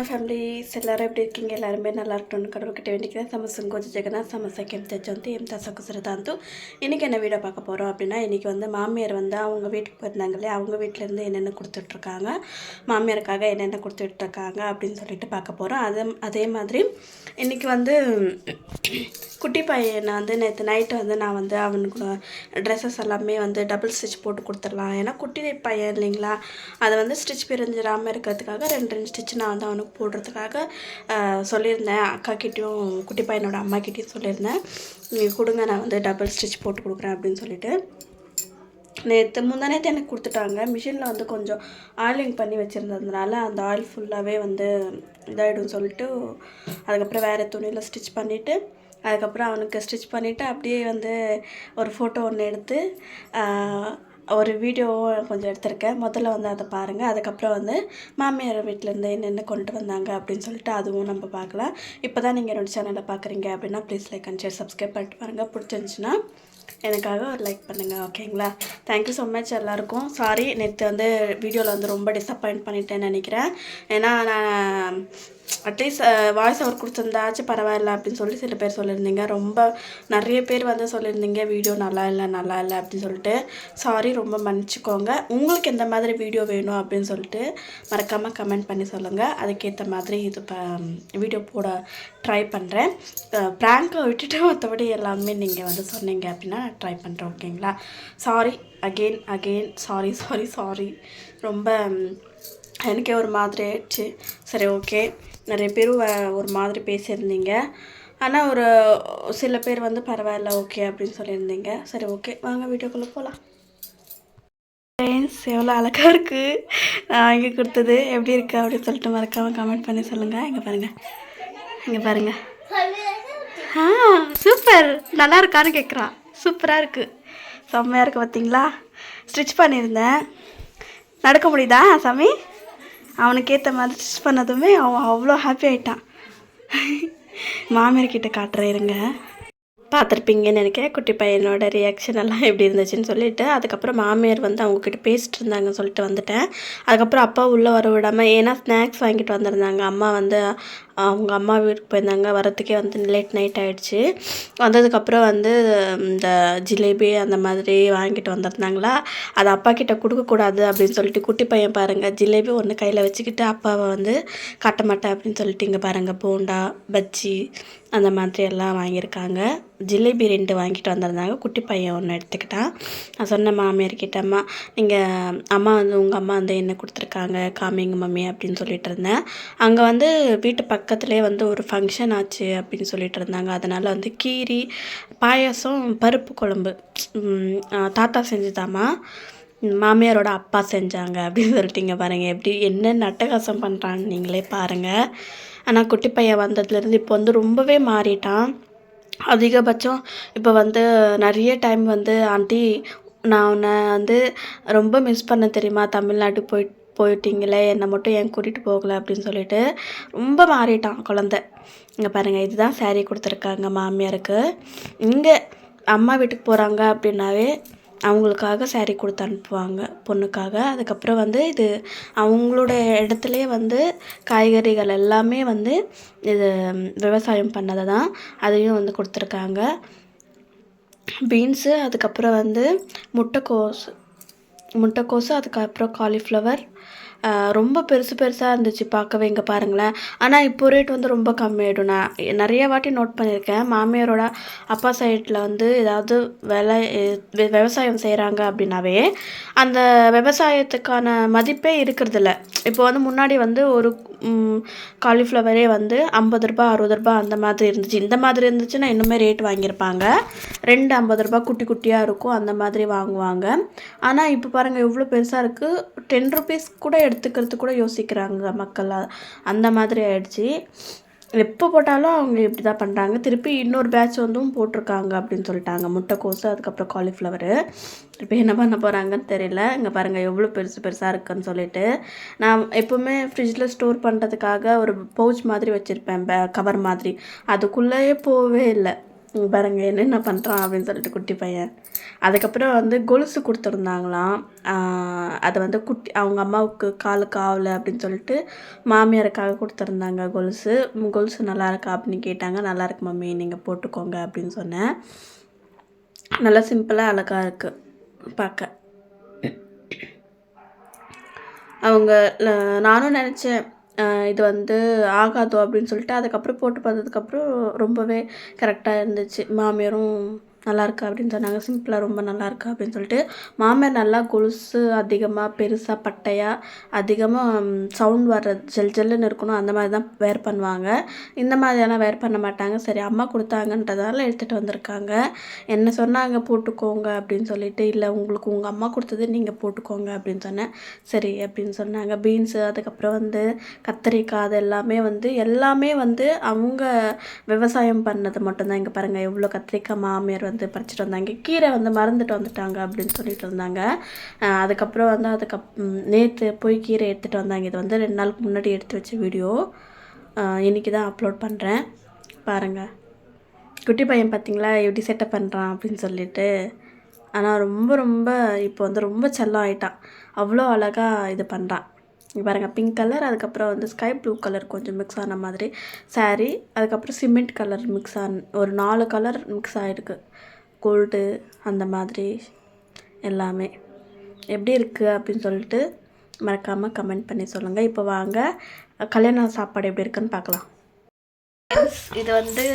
Families ಎಲ್ಲರೂ எப்படி இருக்கீங்க எல்லாருமே நல்லா இருக்கணும்னு கடவுள்கிட்ட வேண்டிக்கிறேன் சம சுங்கோஜி ஜெகநாத் சமசக் எம் தெஜந்தி எம் தசக்கு சிறுதாந்து இன்றைக்கி என்ன வீடியோ பார்க்க போகிறோம் அப்படின்னா இன்றைக்கி வந்து மாமியார் வந்து அவங்க வீட்டுக்கு போயிருந்தாங்க இல்லையா அவங்க வீட்டிலேருந்து என்னென்ன கொடுத்துட்ருக்காங்க மாமியாருக்காக என்னென்ன கொடுத்துட்ருக்காங்க அப்படின்னு சொல்லிட்டு பார்க்க போகிறோம் அதே அதே மாதிரி இன்றைக்கி வந்து குட்டி பையனை வந்து நேற்று நைட்டு வந்து நான் வந்து அவனுக்கு ட்ரெஸ்ஸஸ் எல்லாமே வந்து டபுள் ஸ்டிச் போட்டு கொடுத்துடலாம் ஏன்னா குட்டி பையன் இல்லைங்களா அதை வந்து ஸ்டிச் பிரிஞ்சிடாமல் இருக்கிறதுக்காக ரெண்டு ரெண்டு ஸ்டிச் நான் வந்து அவனுக்கு போடுறதுக்காக சொல்லியிருந்தேன். அக்காக்கிட்டேயும் குட்டி பையனோட அம்மாக்கிட்டேயும் சொல்லியிருந்தேன். நீங்கள் கொடுங்க நான் வந்து டபுள் ஸ்டிச் போட்டு கொடுக்குறேன் அப்படின்னு சொல்லிட்டு. நேற்று முந்தா நேற்று எனக்கு கொடுத்துட்டாங்க. மிஷினில் வந்து கொஞ்சம் ஆயிலிங் பண்ணி வச்சுருந்ததுனால அந்த ஆயில் ஃபுல்லாகவே வந்து இதாகிடும் சொல்லிட்டு அதுக்கப்புறம் வேறு துணியில் ஸ்டிச் பண்ணிவிட்டு அதுக்கப்புறம் அவனுக்கு ஸ்டிச் பண்ணிவிட்டு அப்படியே வந்து ஒரு ஃபோட்டோ ஒன்று எடுத்து ஒரு வீடியோவும் கொஞ்சம் எடுத்திருக்கேன். முதல்ல வந்து அதை பாருங்கள் அதுக்கப்புறம் வந்து மாமியார் வீட்டிலேருந்து என்னென்ன கொண்டு வந்தாங்க அப்படின்னு சொல்லிட்டு அதுவும் நம்ம பார்க்கலாம். இப்போ தான் நீங்கள் என்னோடய சேனலை பார்க்குறீங்க அப்படின்னா please like and share subscribe பண்ணிட்டு பாருங்கள் பிடிச்சிருந்துச்சுன்னா எனக்காக ஒரு லைக் பண்ணுங்கள் ஓகேங்களா தேங்க்யூ ஸோ மச் எல்லாருக்கும். சாரி நேற்று வந்து வீடியோவில் வந்து ரொம்ப டிசப்பாயிண்ட் பண்ணிட்டேன்னு நினைக்கிறேன். ஏன்னா நான் அட்லீஸ்ட் வாய்ஸ் ஓவர் uh, கொடுத்துருந்தாச்சும் பரவாயில்ல அப்படின்னு சொல்லி சில பேர் சொல்லியிருந்தீங்க. ரொம்ப நிறைய பேர் வந்து சொல்லியிருந்தீங்க வீடியோ நல்லா இல்லை நல்லா இல்லை அப்படின்னு சொல்லிட்டு. சாரி ரொம்ப மன்னிச்சுக்கோங்க. உங்களுக்கு எந்த மாதிரி வீடியோ வேணும் அப்படின்னு சொல்லிட்டு மறக்காமல் கமெண்ட் பண்ணி சொல்லுங்கள் அதுக்கேற்ற மாதிரி இது ப வீடியோ போட ட்ரை பண்ணுறேன் ப்ராங்கை விட்டுட்டு மற்றபடி எல்லாமே நீங்கள் வந்து சொன்னீங்க அப்படின்னா நான் ட்ரை பண்ணுறேன் ஓகேங்களா? Sorry again again sorry sorry sorry ரொம்ப எனக்கே ஒரு மாதிரி ஆயிடுச்சு. சரி ஓகே. நிறைய பேர் வ- ஒரு மாதிரி பேசியிருந்தீங்க. ஆனால் ஒரு சில பேர் வந்து பரவாயில்ல ஓகே அப்படின்னு சொல்லியிருந்தீங்க. சரி ஓகே வாங்க வீடியோக்குள்ளே போகலாம் ஃப்ரெண்ட்ஸ் எவ்வளோ அழகாக இருக்குது நான் வாங்கி கொடுத்தது எப்படி இருக்குது அப்படின்னு சொல்லிட்டு மறக்காமல் கமெண்ட் பண்ணி சொல்லுங்கள் இங்கே பாருங்கள் இங்கே பாருங்கள் ஆ சூப்பர் நல்லா இருக்கான்னு கேட்குறான் சூப்பராக இருக்குது செம்மையாக இருக்குது பார்த்தீங்களா ஸ்டிச் பண்ணியிருந்தேன். நடக்க முடியுதா சாமி? அவனுக்கு ஏற்ற மாதிரி ஸ்டிச் பண்ணதுமே அவன் அவ்வளோ ஹாப்பி ஆயிட்டான் மாமியார் காட்டுற இருங்க. பார்த்துருப்பீங்கன்னு நினைக்கிறேன். குட்டி பையனோட ரியாக்ஷன் எல்லாம் எப்படி இருந்துச்சுன்னு சொல்லிட்டு அதுக்கப்புறம் மாமியார் வந்து அவங்கக்கிட்ட பேசிட்டு இருந்தாங்கன்னு சொல்லிட்டு வந்துட்டேன். அதுக்கப்புறம் அப்பா உள்ளே வர விடாமல் ஏன்னா ஸ்நாக்ஸ் வாங்கிட்டு வந்திருந்தாங்க. அம்மா வந்து அவங்க அம்மா வீட்டுக்கு போயிருந்தாங்க. வரத்துக்கே வந்து லேட் நைட் ஆகிடுச்சு வந்ததுக்கப்புறம் வந்து இந்த ஜிலேபி அந்த மாதிரி வாங்கிட்டு வந்திருந்தாங்களா? அது அப்பா கிட்ட கொடுக்கக்கூடாது அப்படின்னு சொல்லிட்டு குட்டி பையன் பாருங்கள் ஜிலேபி ஒன்று கையில் வச்சுக்கிட்டு அப்பாவை வந்து காட்ட மாட்டேன் அப்படின்னு சொல்லிட்டு இங்கே பாருங்கள் போண்டா பஜ்ஜி அந்த மாதிரி எல்லாம் வாங்கியிருக்காங்க. ஜிலேபி ரெண்டு வாங்கிட்டு வந்திருந்தாங்க. குட்டி பையன் ஒன்று எடுத்துக்கிட்டான். நான் சொன்ன மாமியார் கிட்ட அம்மா நீங்கள் அம்மா வந்து உங்கள் அம்மா வந்து என்ன கொடுத்துருக்காங்க? காமிங்க மம்மி அப்படின்னு சொல்லிட்டு இருந்தேன். அங்கே வந்து வீட்டு பக்கத்துலேயே வந்து ஒரு ஃபங்க்ஷன் ஆச்சு அப்படின்னு சொல்லிட்டு இருந்தாங்க. அதனால் வந்து கீரி பாயாசம் பருப்பு குழம்பு. தாத்தா செஞ்சுதாம்மா. மாமியாரோட அப்பா செஞ்சாங்க அப்படின்னு சொல்லிட்டீங்க பாருங்கள் எப்படி என்ன நட்டகாசம் பண்ணுறான்னு நீங்களே பாருங்கள் ஆனால் குட்டி பையன் வந்ததுலேருந்து இப்போ வந்து ரொம்பவே மாறிட்டான். அதிகபட்சம் இப்போ வந்து நிறைய டைம் வந்து ஆண்டி நான் உன்னை வந்து ரொம்ப மிஸ் பண்ண தெரியுமா? தமிழ்நாடு போய் போயிட்டீங்களே என்னை மட்டும் ஏன் கூட்டிகிட்டு போகலை அப்படின்னு சொல்லிட்டு ரொம்ப மாறிட்டான் குழந்த. இங்கே பாருங்கள் இதுதான் சேரீ கொடுத்துருக்காங்க மாமியாருக்கு. இங்கே அம்மா வீட்டுக்கு போகிறாங்க அப்படின்னாவே அவங்களுக்காக சேரீ கொடுத்து அனுப்புவாங்க பொண்ணுக்காக. அதுக்கப்புறம் வந்து இது அவங்களோட இடத்துலையே வந்து காய்கறிகள் எல்லாமே வந்து இது விவசாயம் பண்ணதை தான் அதையும் வந்து கொடுத்துருக்காங்க. பீன்ஸு அதுக்கப்புறம் வந்து முட்டைக்கோஸ் முட்டைக்கோஸு அதுக்கப்புறம் காலிஃப்ளவர் ரொம்ப பெருசு பெருசாக இருந்துச்சு பார்க்கவே இங்கே பாருங்களேன். ஆனால் இப்போ ரேட் வந்து ரொம்ப கம்மியாயிடும். நான் நிறைய வாட்டி நோட் பண்ணியிருக்கேன். மாமியாரோட அப்பா சைடில் வந்து ஏதாவது விலை வி- விவசாயம் செய்கிறாங்க அப்படின்னாவே அந்த விவசாயத்துக்கான மதிப்பே இருக்கிறதில்ல. இப்போ வந்து முன்னாடி வந்து ஒரு காலிஃப்ளவரே வந்து ஐம்பது ரூபா அறுபது ரூபா அந்த மாதிரி இருந்துச்சு. இந்த மாதிரி இருந்துச்சுன்னா இன்னுமே ரேட் வாங்கியிருப்பாங்க. ரெண்டு ஐம்பது ரூபா குட்டி குட்டியாக இருக்கும் அந்த மாதிரி வாங்குவாங்க. ஆனால் இப்போ பாருங்கள் எவ்வளோ பெருசாக இருக்குது டென் ருபீஸ் கூட எடுத்துக்கிறது கூட யோசிக்கிறாங்க மக்கள். அந்த மாதிரி ஆயிடுச்சு. எப்போ போட்டாலும் அவங்க இப்படி தான் பண்ணுறாங்க திருப்பி இன்னொரு பேட்ச் வந்தும் போட்டிருக்காங்க அப்படின்னு சொல்லிட்டாங்க. முட்டைக்கோசு அதுக்கப்புறம் காலிஃப்ளவரு இப்போ என்ன பண்ண போகிறாங்கன்னு தெரியல. இங்கே பாருங்கள் எவ்வளோ பெருசு பெருசாக இருக்குன்னு சொல்லிட்டு. நான் எப்போவுமே ஃப்ரிட்ஜில் ஸ்டோர் பண்ணுறதுக்காக ஒரு பவுச் மாதிரி வச்சுருப்பேன் கவர் மாதிரி. அதுக்குள்ளேயே போகவே இல்லை. பாருங்கள் பாருங்க என்னென்ன பண்ணுறான் அப்படின்னு சொல்லிட்டு குட்டி பையன். அதுக்கப்புறம் வந்து கொலுசு கொடுத்துருந்தாங்களாம். அதை வந்து குட்டி அவங்க அம்மாவுக்கு காலுக்கு ஆகலை அப்படின்னு சொல்லிட்டு மாமியாருக்காக கொடுத்துருந்தாங்க கொலுசு. கொலுசு நல்லா இருக்கா? அப்படின்னு கேட்டாங்க. நல்லா இருக்கு மம்மி நீங்கள் போட்டுக்கோங்க அப்படின்னு சொன்னேன். நல்லா சிம்பிளாக அழகாக இருக்குது பார்க்க. அவங்க நானும் நினச்சேன் இது வந்து ஆகாதோ அப்படின்னு சொல்லிட்டு அதுக்கப்புறம் போட்டு பார்த்ததுக்கப்புறம் ரொம்பவே கரெக்டாக இருந்துச்சு. மாமியாரும் நல்லாயிருக்கு அப்படின்னு சொன்னாங்க. சிம்பிளாக ரொம்ப நல்லாயிருக்கு அப்படின்னு சொல்லிட்டு. மாமியார் நல்லா கொலுசு அதிகமாக பெருசாக பட்டையாக அதிகமாக சவுண்ட் வர்ற ஜெல் ஜெல்லுன்னு இருக்கணும் அந்த மாதிரி தான் வேர் பண்ணுவாங்க. இந்த மாதிரியெல்லாம் வேர் பண்ண மாட்டாங்க. சரி அம்மா கொடுத்தாங்கன்றதால எடுத்துகிட்டு வந்திருக்காங்க. என்ன சொன்னாங்க போட்டுக்கோங்க அப்படின்னு சொல்லிட்டு இல்லை உங்களுக்கு உங்கள் அம்மா கொடுத்தது நீங்கள் போட்டுக்கோங்க அப்படின்னு சொன்னேன். சரி அப்படின்னு சொன்னாங்க. பீன்ஸு அதுக்கப்புறம் வந்து கத்திரிக்காய் அது எல்லாமே வந்து எல்லாமே வந்து அவங்க விவசாயம் பண்ணது மட்டும்தான். இங்கே பாருங்கள் எவ்வளோ கத்திரிக்காய் மாமியார் வந்து பறிச்சிட்டு வந்தாங்க. கீரை வந்து மறந்துட்டு வந்துட்டாங்க அப்படின்னு சொல்லிட்டு இருந்தாங்க. அதுக்கப்புறம் வந்து அதுக்கப் நேற்று போய் கீரை எடுத்துகிட்டு வந்தாங்க. இது வந்து ரெண்டு நாளுக்கு முன்னாடி எடுத்து வச்ச வீடியோ. இன்றைக்கி தான் அப்லோட் பண்ணுறேன் பாருங்கள் குட்டி பையன் பார்த்தீங்களா எப்படி செட்டப் பண்ணுறான் அப்படின்னு சொல்லிட்டு. ஆனால் ரொம்ப ரொம்ப இப்போ வந்து ரொம்ப செல்லம் ஆயிட்டான் அவ்வளோ அழகாக இது பண்ணுறான் பாருங்கள் பிங்க் கலர் அதுக்கப்புறம் வந்து ஸ்கை ப்ளூ கலர் கொஞ்சம் மிக்ஸ் ஆன மாதிரி saree அதுக்கப்புறம் சிமெண்ட் கலர் மிக்ஸ் ஆன ஒரு நாலு கலர் மிக்ஸ் ஆகிருக்கு கோல்டு அந்த மாதிரி எல்லாமே. எப்படி இருக்குது அப்படின்னு சொல்லிட்டு மறக்காமல் கமெண்ட் பண்ணி சொல்லுங்கள் இப்போ வாங்க கல்யாண சாப்பாடு எப்படி இருக்குன்னு பார்க்கலாம். இது வந்து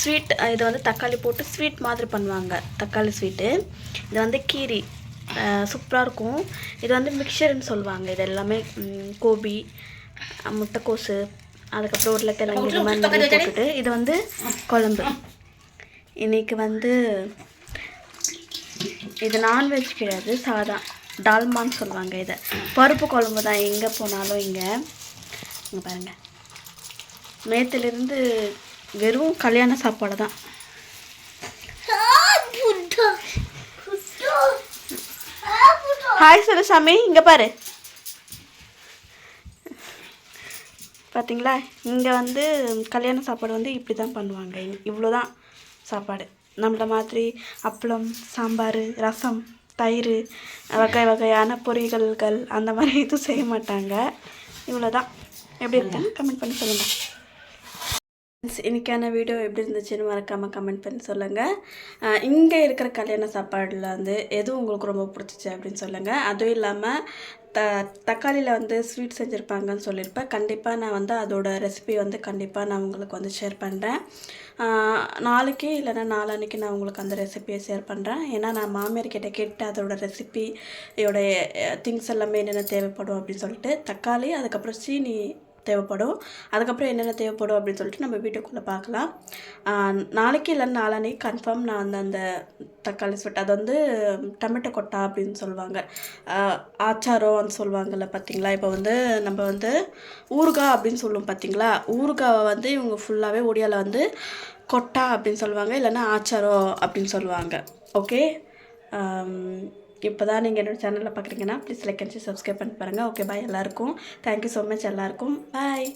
ஸ்வீட் இது வந்து தக்காளி போட்டு ஸ்வீட் மாதிரி பண்ணுவாங்க. தக்காளி ஸ்வீட்டு இது வந்து கீரி. சூப்பராக இருக்கும். இது வந்து மிக்சர்னு சொல்லுவாங்க. இது எல்லாமே கோபி முட்டைக்கோசு அதுக்கப்புறம் உருளைக்கிழங்கு இது மாதிரி நிறைய போட்டுட்டு இது வந்து குழம்பு. இன்றைக்கி வந்து இது நான்வெஜ் கிடையாது. சாதா. டால்மான்னு சொல்லுவாங்க இதை. பருப்பு குழம்பு தான். எங்கே போனாலும் இங்கே. இங்கே பாருங்கள் நேற்றுலேருந்து வெறும் கல்யாண சாப்பாடு தான். ஹாய் சொல்லு சாமி இங்கே பாரு. பார்த்தீங்களா இங்கே வந்து கல்யாண சாப்பாடு வந்து இப்படி தான் பண்ணுவாங்க. இவ்வளோ தான் சாப்பாடு. நம்மள மாதிரி அப்பளம் சாம்பார் ரசம் தயிர் வகை வகையான பொரியல்கள் அந்த மாதிரி எதுவும் செய்ய மாட்டாங்க. இவ்வளோ தான் எப்படி இருக்குன்னு கமெண்ட் பண்ணி சொல்லுங்கள் Friends, இன்னைக்கான வீடியோ எப்படி இருந்துச்சுன்னு மறக்காமல் கமெண்ட் பண்ணி சொல்லுங்கள் இங்கே இருக்கிற கல்யாண சாப்பாடில் வந்து எது உங்களுக்கு ரொம்ப பிடிச்சிச்சு அப்படின்னு சொல்லுங்கள் அதுவும் இல்லாமல் த தக்காளியில் வந்து ஸ்வீட் செஞ்சுருப்பாங்கன்னு சொல்லியிருப்பேன். கண்டிப்பாக நான் வந்து அதோட ரெசிபி வந்து கண்டிப்பாக நான் உங்களுக்கு வந்து ஷேர் பண்ணுறேன் நாளைக்கு இல்லைன்னா நாளான்னைக்கு நான் உங்களுக்கு அந்த ரெசிபியை ஷேர் பண்ணுறேன் ஏன்னா நான் மாமியார்கிட்ட கேட்டு அதோட ரெசிபியோடைய திங்ஸ் எல்லாமே என்னென்ன தேவைப்படும் அப்படின்னு சொல்லிட்டு தக்காளி அதுக்கப்புறம் சீனி தேவைப்படும். அதுக்கப்புறம் என்னென்ன தேவைப்படும் அப்படின்னு சொல்லிட்டு நம்ம வீட்டுக்குள்ளே பார்க்கலாம். நாளைக்கு இல்லை நாளான்னைக்கு கன்ஃபார்ம் நான் அந்த அந்த தக்காளி ஸ்வீட் அது வந்து டொமேட்டோ கொட்டா அப்படின்னு சொல்லுவாங்க. ஆச்சாரம்னு சொல்லுவாங்கள்ல பார்த்தீங்களா? இப்போ வந்து நம்ம வந்து ஊறுகாய் அப்படின்னு சொல்லுவோம் பார்த்தீங்களா? ஊறுகாவை வந்து இவங்க ஃபுல்லாகவே ஒடியாவில் வந்து கொட்டா அப்படின்னு சொல்லுவாங்க இல்லைன்னா ஆச்சாரம் அப்படின்னு சொல்லுவாங்க. ஓகே இப்போ தான் நீங்கள் என்னோட சேனலில் பார்க்குறீங்கன்னா ப்ளீஸ் லைக் அண்ட் சப்ஸ்கிரைப் பண்ணி பாருங்கள் ஓகே பாய் எல்லாருக்கும். தேங்க்யூ ஸோ மச் எல்லாருக்கும். பாய்